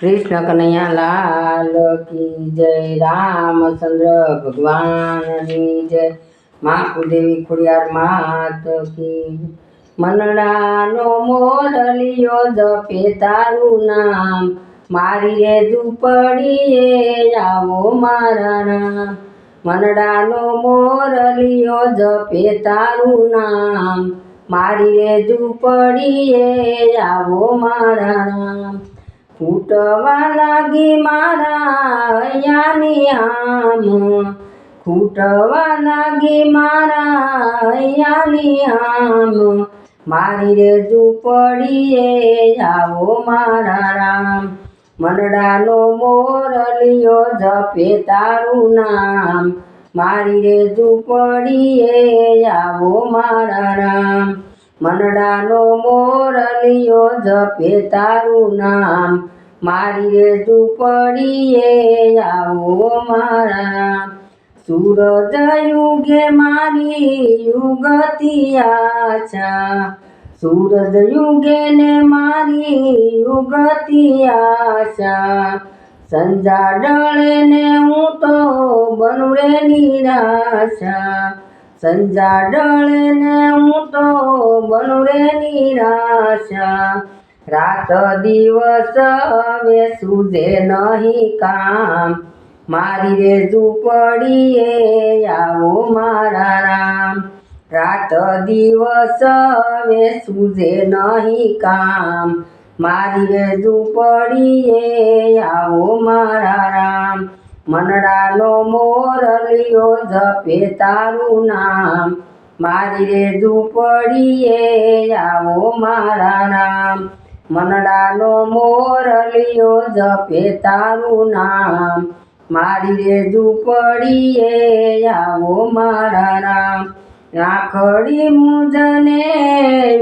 કૃષ્ણ કનૈયા લાલ કી જય રામચંદ્ર ભગવાનની જય. મા કુદેવી ખોડિયાર માત કી મનડાનો મોરલિયો જપે તારું નામ. મારી રે ઝૂંપડીએ આવો મારા રામ. મનડાનો મોરલિયો જપે તારું નામ. મારી રે ઝૂંપડીએ આવો મારા રામ. ફૂટવા લાગી મારા અહીંયાની આમ. ખૂટવા લાગી મારા અહીંયાની આમ. મારી રે ઝૂંપડીએ આવો મારા રામ. મનડાનો મોરલિયો જપે તારું નામ. મારી રે ઝૂંપડીએ આવો મારા રામ. મનડાનો મોરલિયો જપે તારું નામ. મારી રે ઝૂંપડીએ આવો મારા. સૂરજ યુગે મારી યુગતી આછા. સૂરજ યુગે ને મારી યુગતી આશા સંજા ડળે ને હું તો બનું નિરાશા સંજા ડળે ને હું તો બનુ રે નિરાશા. રાત દિવસ હવે સુજે નહીં કામ. મારી રે ઝૂંપડીએ આવો મારા રામ. રાત દિવસ હવે સુજે નહીં કામ. મારી રે ઝૂંપડીએ આવો મારા રામ. મનડાનો મોરલિયો જપે તારું નામ. મારી રે ઝૂંપડીએ, આવો મારા રામ. મનડાનો મોરલિયો જપે તારું નામ. મારી રે ઝૂંપડીએ, આવો મારા રામ. રાખડી મુજને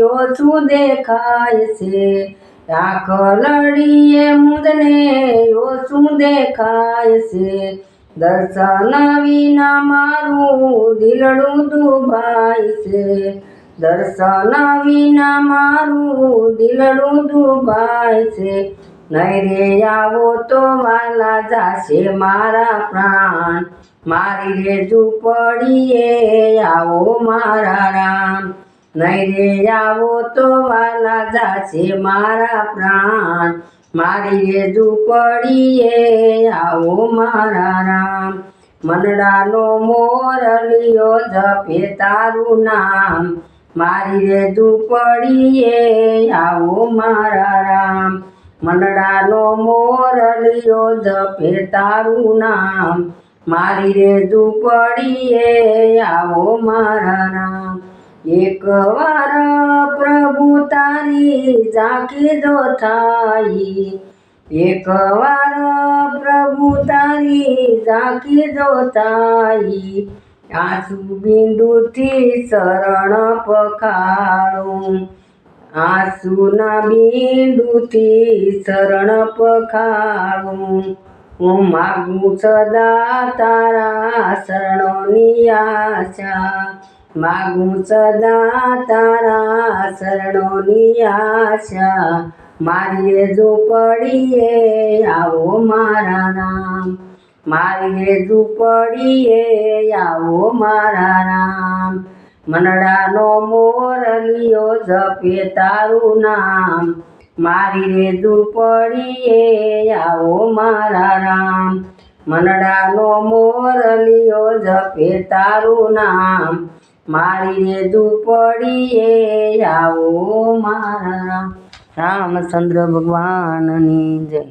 ઓછું દેખાય છે. આંખ લડીએ મુદને શું દેખાય છે. દર્શન વિના મારું દિલડું દુભાય છે. દર્શન વિના મારું દિલડું દુભાય છે. નહીં રે આવો તો વાલા જાશે મારા પ્રાણ. મારી રે ઝૂંપડીએ આવો મારા રામ. નહીં રે આવો તો વાલા જાશે મારા પ્રાણ. મારી રે ઝૂંપડીએ આવો મારા રામ. મનડાનો મોરલિયો જપે તારું નામ. મારી રે ઝૂંપડીએ આવો મારા રામ. મનડાનો મોરલિયો જપે તારું નામ. મારી રે ઝૂંપડીએ આવો મારા રામ. એકવાર પ્રભુ તારી ઝાંખી જો થાય એકવાર પ્રભુ તારી ઝાંખી જો થાય આંસુ બિંદુથી શરણ પખાડું આંસુના બિંદુથી શરણ પખાડું હું માગું સદા તારા શરણોની આશા માગું સદા તારા શરણોની આશા મારી રે ઝૂંપડીએ આવો મારા નામ મારી રે ઝૂંપડીએ આવો મારા રામ મનડાનો મોરલિયો જપે તારું નામ મારી રે ઝૂંપડીએ આવો મારા રામ મનડાનો મોરલિયો જપે તારું નામ મારી રે ઝૂંપડીએ આવો મારા રામચંદ્ર ભગવાનની જય.